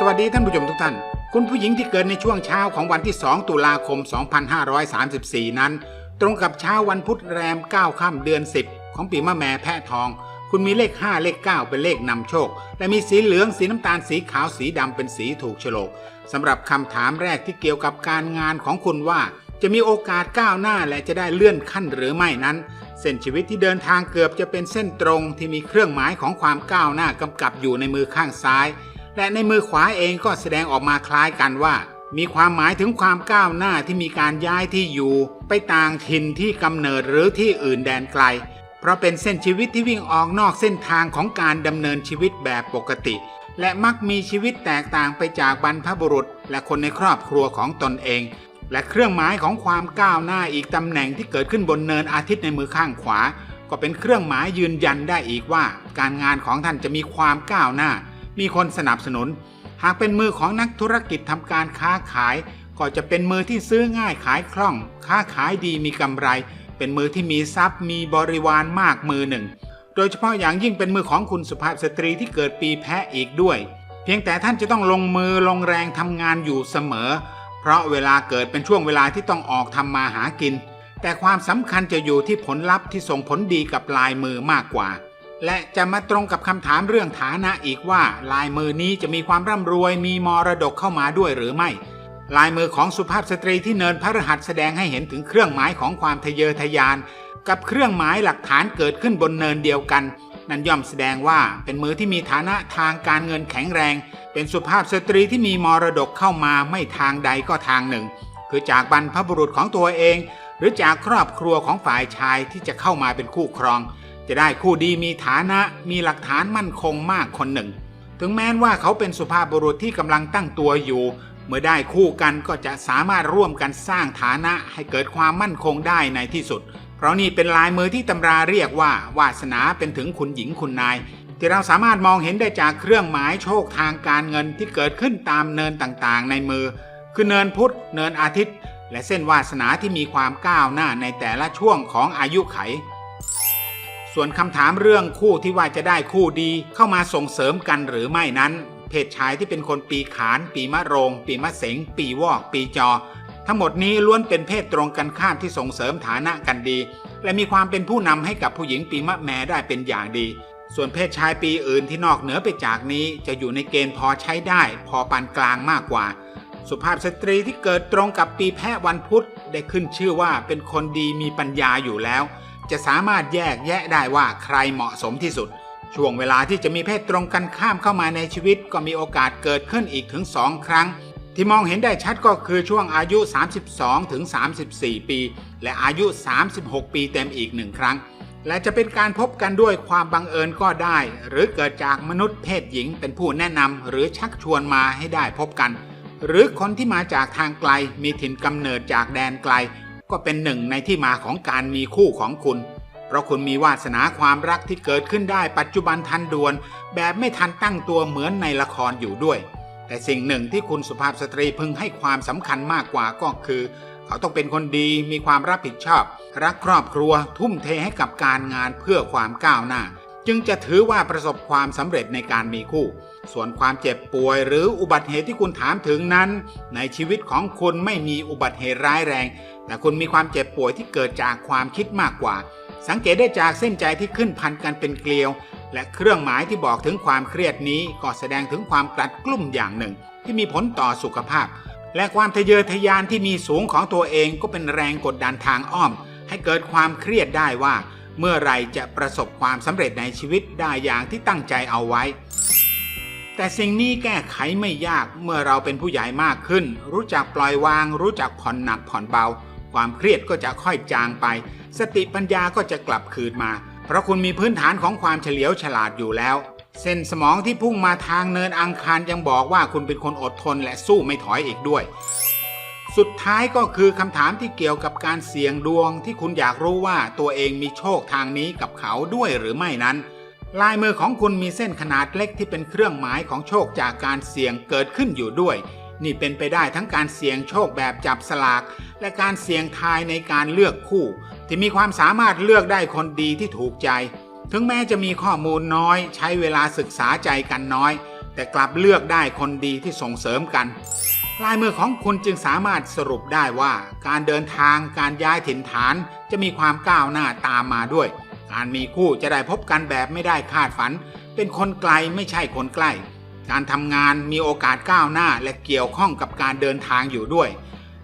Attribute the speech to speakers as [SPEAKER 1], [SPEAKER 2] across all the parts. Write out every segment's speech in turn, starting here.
[SPEAKER 1] สวัสดีท่านผู้ชมทุกท่าน คุณผู้หญิงที่เกิดในช่วงเช้าของวันที่ 2 ตุลาคม 2534 นั้น ตรงกับเช้าวันพุธแรม 9 ค่ำเดือน 10 ของปีมะแม่แพะทอง คุณมีเลข 5 เลข 9 เป็นเลขนำโชค และมีสีเหลือง สีน้ำตาล สีขาว สีดำเป็นสีถูกโฉลกสำหรับคำถามแรกที่เกี่ยวกับการงานของคุณว่า จะมีโอกาสก้าวหน้าและจะได้เลื่อนขั้นหรือไม่นั้นเส้นชีวิตที่เดินทางเกือบจะเป็นเส้นตรงที่มีเครื่องหมายของความก้าวหน้ากำกับอยู่ในมือข้างซ้าย และในมือขวาเองก็แสดงออกมาคล้ายกันว่า มีความหมายถึงความก้าวหน้าที่มีการย้ายที่อยู่ ไปต่างถิ่นที่กำเนิดหรือที่อื่นแดนไกล เพราะเป็นเส้นชีวิตที่วิ่งออกนอกเส้นทางของการดำเนินชีวิตแบบปกติ และมักมีชีวิตแตกต่างไปจากบรรพบุรุษ และคนในครอบครัวของตนเอง และเครื่องหมายของความก้าวหน้าอีกตำแหน่งที่เกิดขึ้นบนเนินอาทิตย์ในมือข้างขวา ก็เป็นเครื่องหมายยืนยันได้อีกว่า การงานของท่านจะมีความก้าวหน้า มีคนสนับสนุน หากเป็นมือของนักธุรกิจทำการค้าขาย ก็จะเป็นมือที่ซื้อง่ายขายคล่อง ค้าขายดีมีกำไร เป็นมือที่มีทรัพย์มีบริวารมากมือหนึ่ง โดยเฉพาะอย่างยิ่งเป็นมือของคุณสุภาพสตรีที่เกิดปีแพะอีกด้วย เพียงแต่ท่านจะต้องลงมือลงแรงทำงานอยู่เสมอ เพราะเวลาเกิดเป็นช่วงเวลาที่ต้องออกทำมาหากิน แต่ความสำคัญจะอยู่ที่ผลลัพธ์ที่ส่งผลดีกับลายมือมากกว่า และจะมาตรงกับคำถามเรื่องฐานะอีกว่า ลายมือนี้จะมีความร่ำรวยมีมรดกเข้ามาด้วยหรือไม่ ลายมือของสุภาพสตรีที่เนินพระรหัสแสดงให้เห็นถึงเครื่องหมายของความทะเยอทะยาน กับเครื่องหมายหลักฐานเกิดขึ้นบนเนินเดียวกัน นั่นย่อมแสดงว่าเป็นมือที่มีฐานะทางการเงินแข็งแรง เป็นสุภาพสตรีที่มีมรดกเข้ามาไม่ทางใดก็ทางหนึ่ง คือจากบรรพบุรุษของตัวเอง หรือจากครอบครัวของฝ่ายชายที่จะเข้ามาเป็นคู่ครอง จะได้คู่ดีมีฐานะมีหลักฐานมั่นคงมากคนหนึ่ง ถึงแม้ว่าเขาเป็นสุภาพบุรุษที่กำลังตั้งตัวอยู่ เมื่อได้คู่กันก็จะสามารถร่วมกันสร้างฐานะให้เกิดความมั่นคงได้ในที่สุด เพราะนี่เป็นลายมือที่ตำราเรียกว่าวาสนาเป็นถึงคุณหญิงคุณนาย ที่เราสามารถมองเห็นได้จากเครื่องหมายโชคทางการเงินที่เกิดขึ้นตามเนินต่างๆ ในมือ คือเนินพุธเนินอาทิตย์ และเส้นวาสนาที่มีความก้าวหน้าในแต่ละช่วงของอายุไข ส่วนคำถามเรื่องคู่ที่ว่าจะได้คู่ดีเข้ามาส่งเสริมกันหรือไม่นั้น เพศชายที่เป็นคนปีขาน ปีมะโรง ปีมะเสง ปีวอก ปีจอ ทั้งหมดนี้ล้วนเป็นเพศตรงกันข้ามที่ส่งเสริมฐานะกันดี และมีความเป็นผู้นำให้กับผู้หญิงปีมะแม่ได้เป็นอย่างดี ส่วนเพศชายปีอื่นที่นอกเหนือไปจากนี้ จะอยู่ในเกณฑ์พอใช้ได้ พอปานกลางมากกว่า สุภาพสตรีที่เกิดตรงกับปีแพะวันพุธได้ขึ้นชื่อว่าเป็นคนดีมีปัญญาอยู่แล้ว จะสามารถแยกแยะได้ว่าใครเหมาะสมที่สุด ช่วงเวลาที่จะมีเพศตรงกันข้ามเข้ามาในชีวิตก็มีโอกาสเกิดขึ้นอีกถึง2ครั้ง ที่มองเห็นได้ชัดก็คือช่วงอายุ 32ถึง34 ปี และอายุ 36 ปีเต็มอีกหนึ่งครั้ง และจะเป็นการพบกันด้วยความบังเอิญก็ได้ หรือเกิดจากมนุษย์เพศหญิงเป็นผู้แนะนำหรือชักชวนมาให้ได้พบกัน หรือคนที่มาจากทางไกลมีถิ่นกำเนิดจากแดนไกล ก็เป็นหนึ่งในที่มาของการมีคู่ของคุณ เพราะคุณมีวาสนาความรักที่เกิดขึ้นได้ปัจจุบันทันด่วน แบบไม่ทันตั้งตัวเหมือนในละครอยู่ด้วย แต่สิ่งหนึ่งที่คุณสุภาพสตรีพึงให้ความสำคัญมากกว่าก็คือ เขาต้องเป็นคนดีมีความรับผิดชอบ รักครอบครัว ทุ่มเทให้กับการงานเพื่อความก้าวหน้า จึงจะถือว่าประสบความสำเร็จในการมีคู่ ส่วนความเจ็บป่วยหรืออุบัติเหตุที่คุณถามถึงนั้น ในชีวิตของคุณไม่มีอุบัติเหตุร้ายแรง แต่คุณมีความเจ็บป่วยที่เกิดจากความคิดมากกว่า สังเกตได้จากเส้นใจที่ขึ้นพันกันเป็นเกลียว และเครื่องหมายที่บอกถึงความเครียดนี้ก็แสดงถึงความกลัดกลุ้มอย่างหนึ่ง ที่มีผลต่อสุขภาพ และความทะเยอทะยานที่มีสูงของตัวเองก็เป็นแรงกดดันทางอ้อม ให้เกิดความเครียดได้ว่า เมื่อไรจะประสบความสำเร็จในชีวิตได้อย่างที่ตั้งใจเอาไว้ แต่สิ่งนี้แก้ไขไม่ยากเมื่อเราเป็นผู้ใหญ่มากขึ้น รู้จักปล่อยวาง รู้จักผ่อนหนักผ่อนเบา ความเครียดก็จะค่อยจางไป สติปัญญาก็จะกลับคืนมา เพราะคุณมีพื้นฐานของความเฉลียวฉลาดอยู่แล้ว เส้นสมองที่พุ่งมาทางเนินอังคารยังบอกว่าคุณเป็นคนอดทนและสู้ไม่ถอยอีกด้วย สุดท้ายก็คือคำถามที่เกี่ยวกับการเสี่ยงดวงที่คุณอยากรู้ว่าตัวเองมีโชคทางนี้กับเขาด้วยหรือไม่นั้น ลายมือของคุณมีเส้นขนาดเล็กที่เป็นเครื่องหมายของโชคจากการเสี่ยงเกิดขึ้นอยู่ด้วย นี่เป็นไปได้ทั้งการเสี่ยงโชคแบบจับสลาก และการเสี่ยงทายในการเลือกคู่ ที่มีความสามารถเลือกได้คนดีที่ถูกใจ ถึงแม้จะมีข้อมูลน้อย ใช้เวลาศึกษาใจกันน้อย แต่กลับเลือกได้คนดีที่ส่งเสริมกัน ลายมือของคุณจึงสามารถสรุปได้ว่า การเดินทางการย้ายถิ่นฐานจะมีความก้าวหน้าตามมาด้วย การมีคู่จะได้พบกันแบบไม่ได้คาดฝัน เป็นคนไกลไม่ใช่คนใกล้ การทำงานมีโอกาสก้าวหน้าและเกี่ยวข้องกับการเดินทางอยู่ด้วย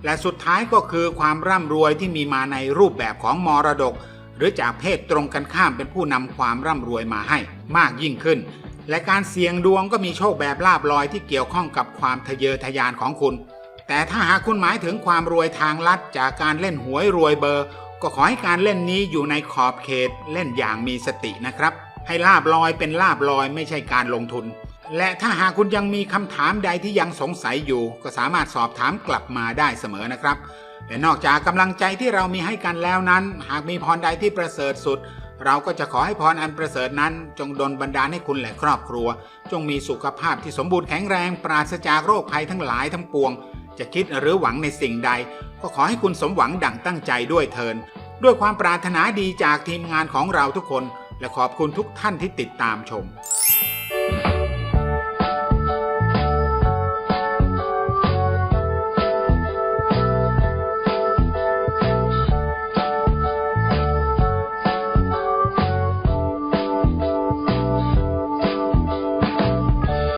[SPEAKER 1] และสุดท้ายก็คือความร่ำรวยที่มีมาในรูปแบบของมรดก หรือจากเพศตรงกันข้ามเป็นผู้นำความร่ำรวยมาให้มากยิ่งขึ้น และการเสี่ยงดวงก็มีโชคแบบลาบลอยที่เกี่ยวข้องกับความทะเยอทะยานของคุณแต่ถ้าหากคุณหมายถึงความรวยทางลัดจากการเล่นหวยรวยเบอร์ ก็ขอให้การเล่นนี้อยู่ในขอบเขตเล่นอย่างมีสตินะครับ ให้ลาบลอยเป็นลาบลอยไม่ใช่การลงทุน และถ้าหากคุณยังมีคำถามใดที่ยังสงสัยอยู่ ก็สามารถสอบถามกลับมาได้เสมอนะครับและนอกจากกำลังใจที่เรามีให้กันแล้วนั้น หากมีพรใดที่ประเสริฐสุด เราก็จะขอให้พรอันประเสริฐนั้น จงดลบันดาลให้คุณและครอบครัว จงมีสุขภาพที่สมบูรณ์แข็งแรง ปราศจากโรคภัยทั้งหลายทั้งปวง จะคิดหรือหวังในสิ่งใด ก็ขอให้คุณสมหวังดั่งตั้งใจด้วยเทิน ด้วยความปรารถนาดีจากทีมงานของเราทุกคน และขอบคุณทุกท่านที่ติดตามชม